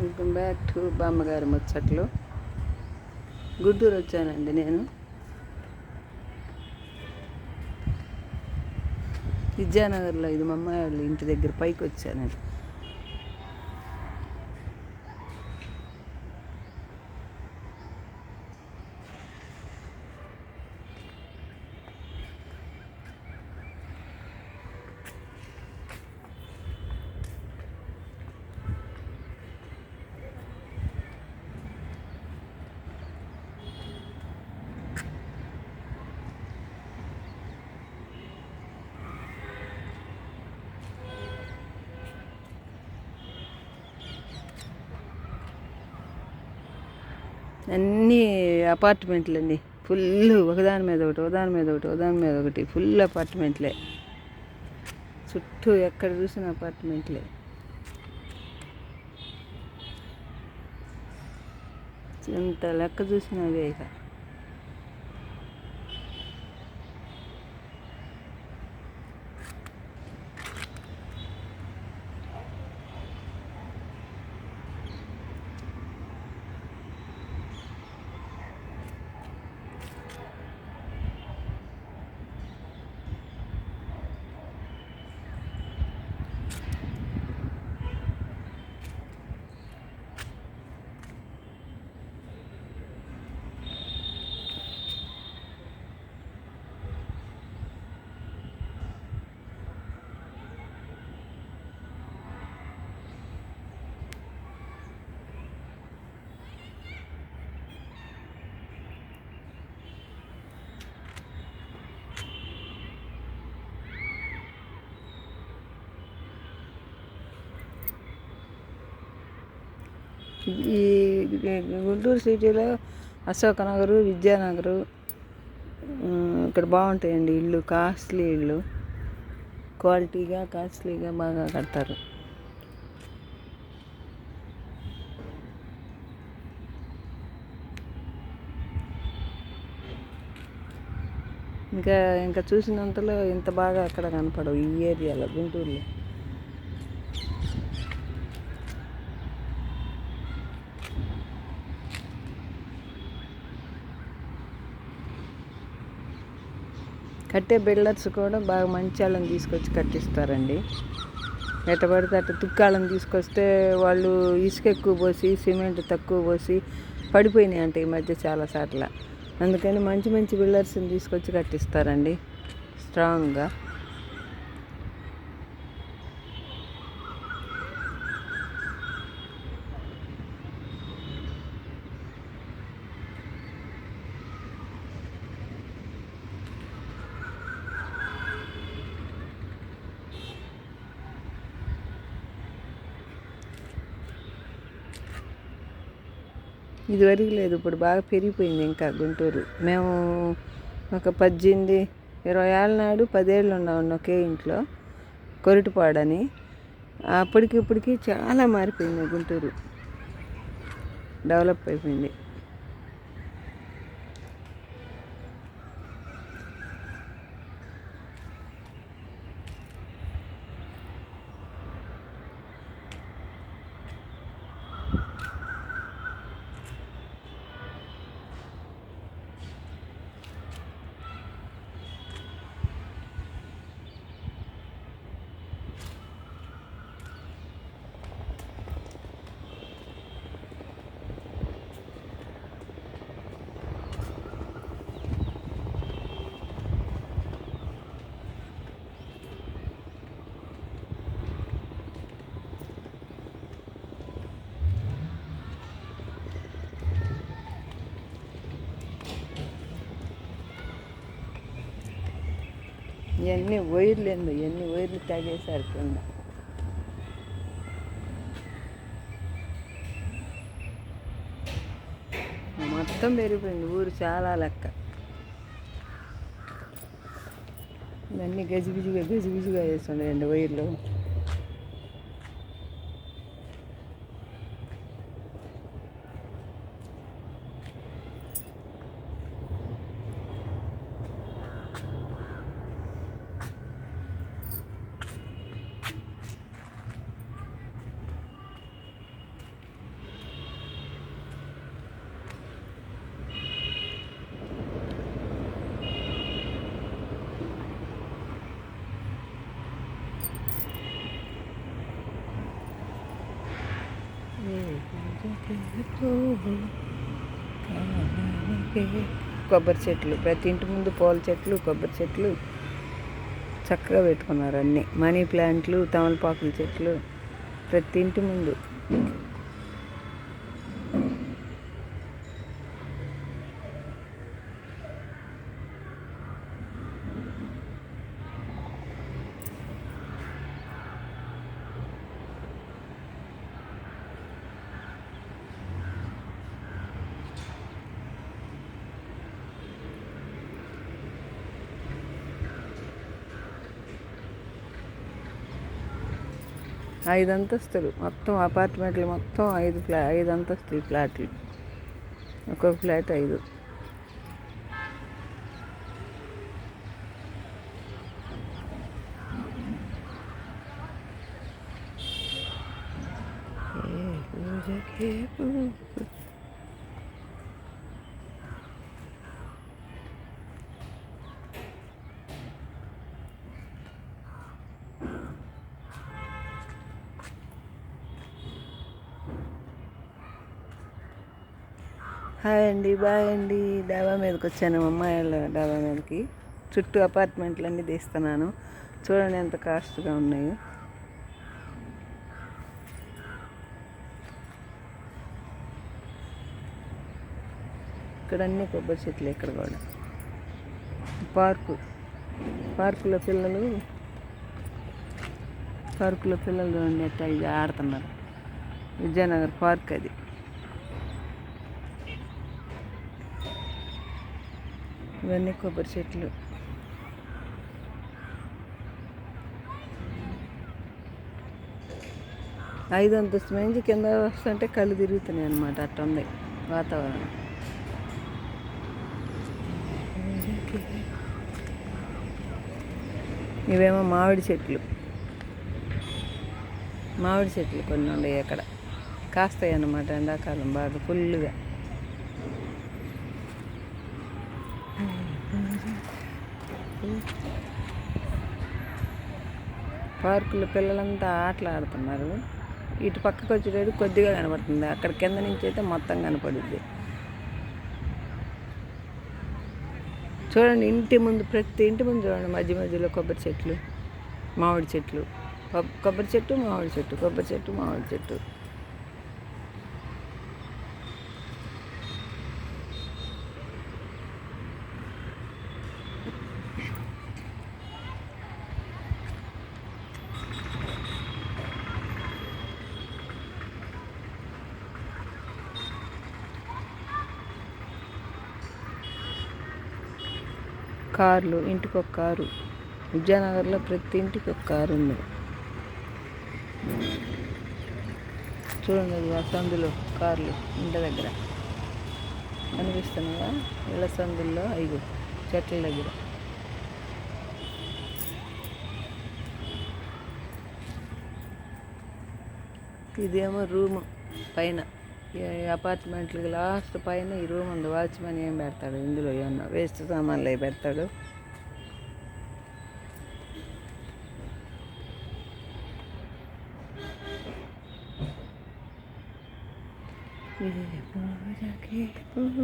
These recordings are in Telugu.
వెల్కమ్ బ్యాక్ టు బామ్మగారి ముచ్చట్లు. గుంటూరు వచ్చానండి నేను. విద్యానగర్లో ఇది మా అమ్మాయి వాళ్ళ ఇంటి దగ్గర పైకి వచ్చానండి. అన్నీ అపార్ట్మెంట్లు అండి ఫుల్ ఒకదాని మీద ఒకటి ఒకదాని మీద ఒకటి ఒకదాని మీద ఒకటి. ఫుల్ అపార్ట్మెంట్లే. చుట్టూ ఎక్కడ చూసిన అపార్ట్మెంట్లే. ఎంత లెక్క చూసినా ఇక. ఈ గుంటూరు సిటీలో అశోక నగరు విద్యానగరు ఇక్కడ బాగుంటాయండి ఇల్లు కాస్ట్లీ ఇల్లు క్వాలిటీగా కాస్ట్లీగా బాగా కడతారు. ఇంకా ఇంకా చూసినంతలో ఇంత బాగా అక్కడ కనపడవు ఈ ఏరియాలో గుంటూరులో. కట్టే బిల్డర్స్ కూడా బాగా మంచి వాళ్ళని తీసుకొచ్చి కట్టిస్తారండి. ఎట్ట పడితే అట్ట తుక్కాలను తీసుకొస్తే వాళ్ళు ఇసుక ఎక్కువ పోసి సిమెంట్ తక్కువ పోసి పడిపోయినాయి అంటే ఈ మధ్య చాలా సార్లు. అందుకని మంచి మంచి బిల్డర్స్ని తీసుకొచ్చి కట్టిస్తారండి. స్ట్రాంగ్గా. ఇదివరకు లేదు. ఇప్పుడు బాగా పెరిగిపోయింది ఇంకా గుంటూరు. మేము ఒక పద్దెనిమిది ఇరవై ఏళ్ళ నాడు పదేళ్ళు ఉన్నాం ఒకే ఇంట్లో కొరిటిపాడని. అప్పటికి ఇప్పటికి చాలా మారిపోయింది గుంటూరు. డెవలప్ అయిపోయింది. ఎన్ని వైర్లు ఎందు ఎన్ని వైర్లు తాగేసరికి కింద. మొత్తం పెరిగిపోయింది ఊరు చాలా లెక్క. ఇవన్నీ గజిబిజిగా గజిబిజిగా రెండు వైర్లు. కొబ్బరి చెట్లు ప్రతి ఇంటి ముందు పూల చెట్లు కొబ్బరి చెట్లు చక్కగా పెట్టుకున్నారు అన్నీ. మనీ ప్లాంట్లు తమలపాకుల చెట్లు ప్రతి ఇంటి ముందు. ఐదు అంతస్తులు. మొత్తం అపార్ట్మెంట్లు మొత్తం ఐదు ఫ్లా ఐదు అంతస్తులు ఫ్లాట్లు. ఒక్కొక్క ఫ్లాట్ ఐదు. ఏ పూజకే పువ్వు హాయ్ అండి బాయ్ అండి. డాబా మీదకి వచ్చాను మా అమ్మాయిల డాబా మీదకి. చుట్టూ అపార్ట్మెంట్లు అన్నీ తీస్తున్నాను. చూడండి ఎంత కాస్ట్గా ఉన్నాయో. ఇక్కడ అన్ని కొబ్బరి చెట్లు ఇక్కడ కూడా. పార్కు. పార్కులో పిల్లలు పార్కులో పిల్లలు చూడండి ఎట్లా ఇది ఆడుతున్నారు. విజయనగర్ పార్క్ అది. ఇవన్నీ కొబ్బరి చెట్లు. ఐదు అంతస్తు నుంచి కింద వస్తుంటే కళ్ళు తిరుగుతున్నాయి అనమాట అట్ట ఉంది వాతావరణం. ఇవేమో మామిడి చెట్లు. మామిడి చెట్లు కొన్ని ఉన్నాయి అక్కడ. కాస్తాయి అన్నమాట ఎండాకాలం బాగా ఫుల్గా పార్కులో పిల్లలంతా ఆటలు ఆడుతున్నారు. ఇటు పక్కకు వచ్చేటప్పుడు కొద్దిగా కనపడుతుంది అక్కడ కింద నుంచి అయితే మొత్తం కనపడుద్ది. చూడండి ఇంటి ముందు ప్రతి ఇంటి ముందు చూడండి మధ్య మధ్యలో కొబ్బరి చెట్లు మామిడి చెట్లు. కొబ్బరి చెట్టు మామిడి చెట్టు కొబ్బరి చెట్టు మామిడి చెట్టు. కార్లు ఇంటికి ఒక కారు విద్యానగర్లో ప్రతి ఇంటికి ఒక కారు ఉంది. చూడండి ఆ సందులో కార్లు ఇంటి దగ్గర. కనిపిస్తున్నాయా? ఇళ్ళ సందుల్లో ఐదు చెట్ల దగ్గర. ఇదేమో రూమ్ పైన. అపార్ట్మెంట్లకి లాస్ట్ పైన ఈ రూమ్ ఉంది వాచ్మెన్ ఏం పెడతాడు? ఇందులో ఏమన్నా వేస్ట్ సామాన్లు అవి పెడతాడు? పూజకి పూజ.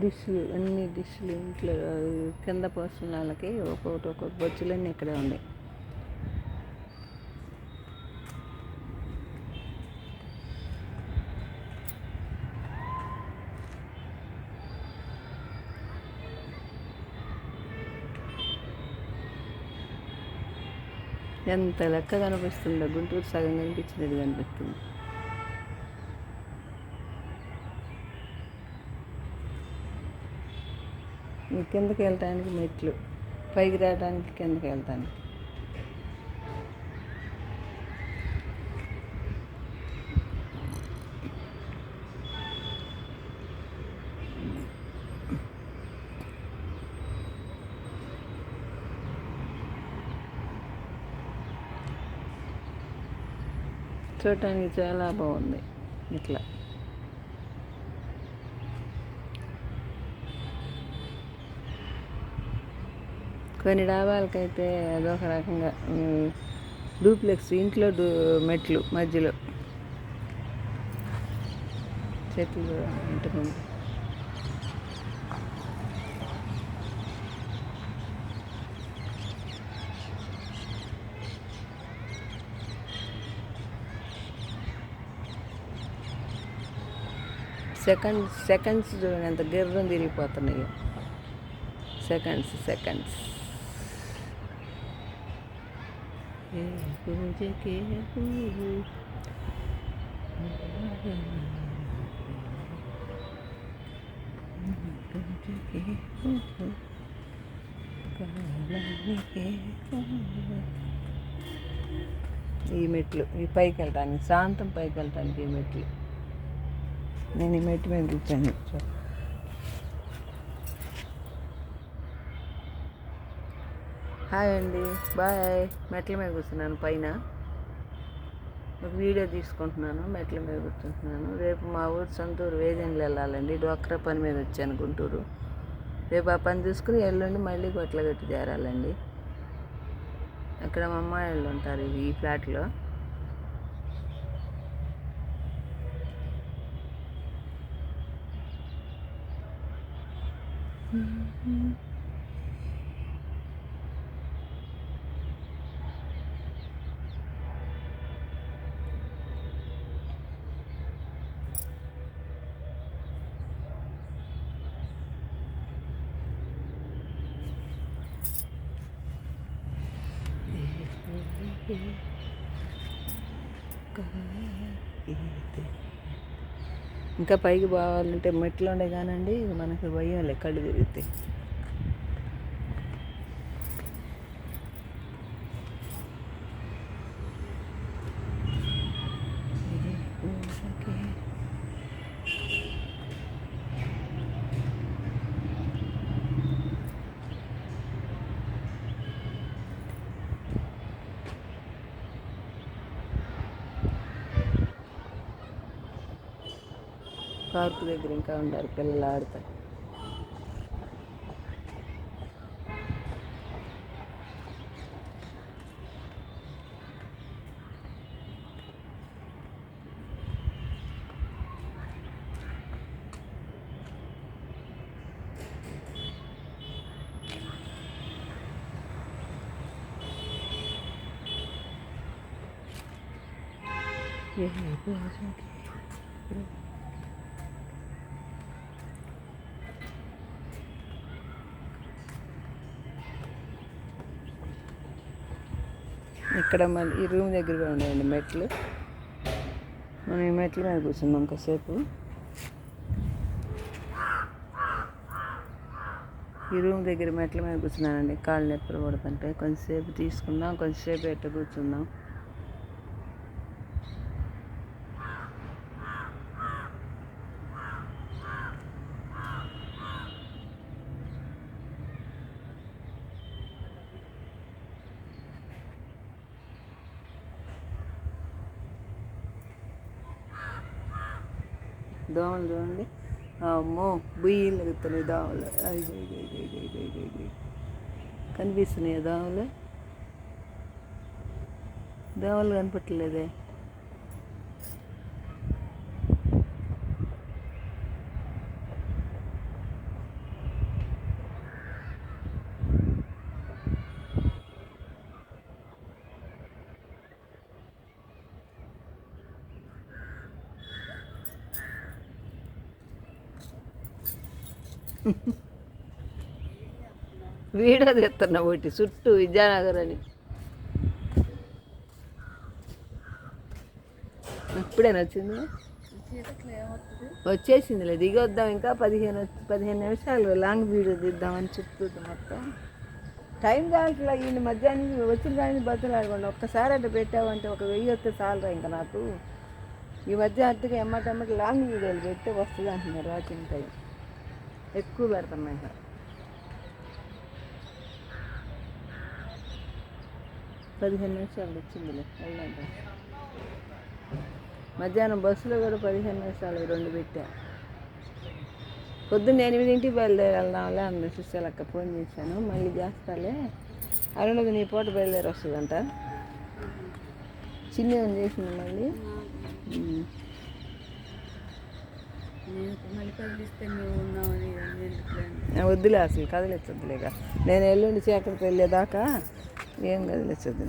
డిష్లు అన్ని డిష్లు ఇంట్లో కింద పోసిన వాళ్ళకి ఒక్కొక్కటి ఒక్కొక్క బొచ్చులన్నీ ఇక్కడే ఉన్నాయి. ఎంత లెక్క కనిపిస్తుందో గుంటూరు సగం కనిపించినది కనిపిస్తుంది కిందకి వెళ్ళటానికి మెట్లు పైకి రావడానికి కిందకి వెళ్తాను చూడటానికి చాలా బాగుంది. ఇట్లా. కొన్ని డాబాలకైతే అదొక రకంగా డూప్లెక్స్ ఇంట్లో డూ మెట్లు మధ్యలో. చెట్లు ఇంటి ముందు సెకండ్ సెకండ్స్ చూడండి ఎంత గిర్రం తిరిగిపోతున్నాయో. సెకండ్స్ సెకండ్స్ ఏ పూజకే పువ్వు పూజకే పువ్వు కాలానికే పువ్వు. ఈ మెట్లు ఈ పైకి వెళ్ళటానికి శాంతం పైకి వెళ్ళటానికి ఈ మెట్లు. నేను ఈ మెట్టు మీద కూర్చొని హాయ్ అండి. బాయ్. మెట్ల మీద కూర్చున్నాను పైన. ఒక వీడియో తీసుకుంటున్నాను. మెట్ల మీద కూర్చుంటున్నాను. రేపు మా ఊరు సొంతూరు వేజన్లు వెళ్ళాలండి. డోక్రా పని మీద వచ్చాను గుంటూరు. రేపు ఆ పని చూసుకుని ఎల్లుండి మళ్ళీ గొట్లగట్టు చేరాలండి అక్కడ మా అమ్మాయి వాళ్ళు ఉంటారు ఈ ఫ్లాట్లో. ఇంకా పైకి పోవాలంటే మెట్లు ఉండే కానండి మనకి భయం లెక్కలు తిరిగితే తిరుగుతాయి. పార్కు దగ్గర ఇంకా ఉండారు పిల్లలు ఆడతారు ఏ పూజకి ఇక్కడ మళ్ళీ ఈ రూమ్ దగ్గరగా ఉన్నాయండి మెట్లు. మనం ఈ మెట్ల మీద కూర్చున్నాం కాసేపు. ఈ రూమ్ దగ్గర మెట్ల మీద కూర్చున్నానండి. కాళ్ళు నొప్పులు పడుతుంటే కొంచెంసేపు తీసుకుందాం కొంచెంసేపు ఎట్ట కూర్చుందాం దోమలు చూడండి. అమ్మో బుయ్యలు ఎగుతున్నాయి దోమలు అయ్యో కనిపిస్తున్నాయా దోమలు దోమలు కనపట్లేదే వీడియో తీస్తున్నా ఒకటి చుట్టూ విద్యానగర్ అని. ఇప్పుడేనా వచ్చింది వచ్చేసిందిలే దిగొద్దాం ఇంకా పదిహేను పదిహేను నిమిషాలు లాంగ్ వీడియో తీద్దామని చుట్టూ మొత్తం. టైం కావట్లే ఈయన మధ్యాహ్నం వచ్చిన కానీ బతులాడుకోండి ఒక్కసారి అట్లా పెట్టావంటే ఒక వెయ్యి వస్తే చాలరా ఇంకా నాకు. ఈ మధ్య అట్టుగా ఎమ్మటమ్మకి లాంగ్ వీడియోలు పెడితే వస్తుంది అంటున్నారు వాకింగ్ టైం ఎక్కువ పెడుతున్నాయి పదిహేను నిమిషాలు వచ్చిందిలే వెళ్ళండి. మధ్యాహ్నం బస్సులో కూడా పదిహేను నిమిషాలు రెండు పెట్టా. పొద్దున్న ఎనిమిదింటికి బయలుదేరి వెళ్దాంలే అంది సుశాలక్క ఫోన్ చేశాను. మళ్ళీ చేస్తాలే. అరుణది నీ పూట బయలుదేరి వస్తుందంట. చిన్న చేసింది మళ్ళీ ఉమ్. మళ్ళీ కదిలిస్తే మేము ఉన్నామని ఎందుకులేండి ఆ, వద్దులే అసలు కదిలించొద్దులేగా నేను ఎల్లుండి చీకటికి వెళ్ళేదాకా ఏం కదిలించొద్దు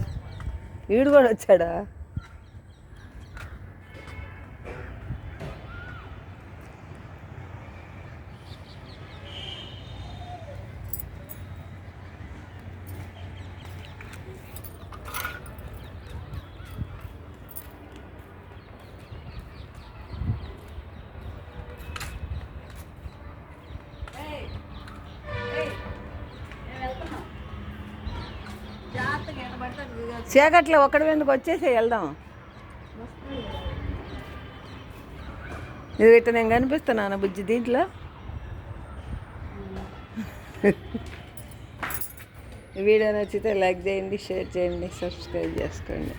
వీడు కూడా వచ్చాడా? చీకట్లో ఒకటి ఎందుకు వచ్చేసి వెళ్దాం. ఇది ఇట్ట నేను కనిపిస్తున్నాను బుజ్జి దీంట్లో. వీడియో నచ్చితే లైక్ చేయండి షేర్ చేయండి సబ్స్క్రైబ్ చేసుకోండి.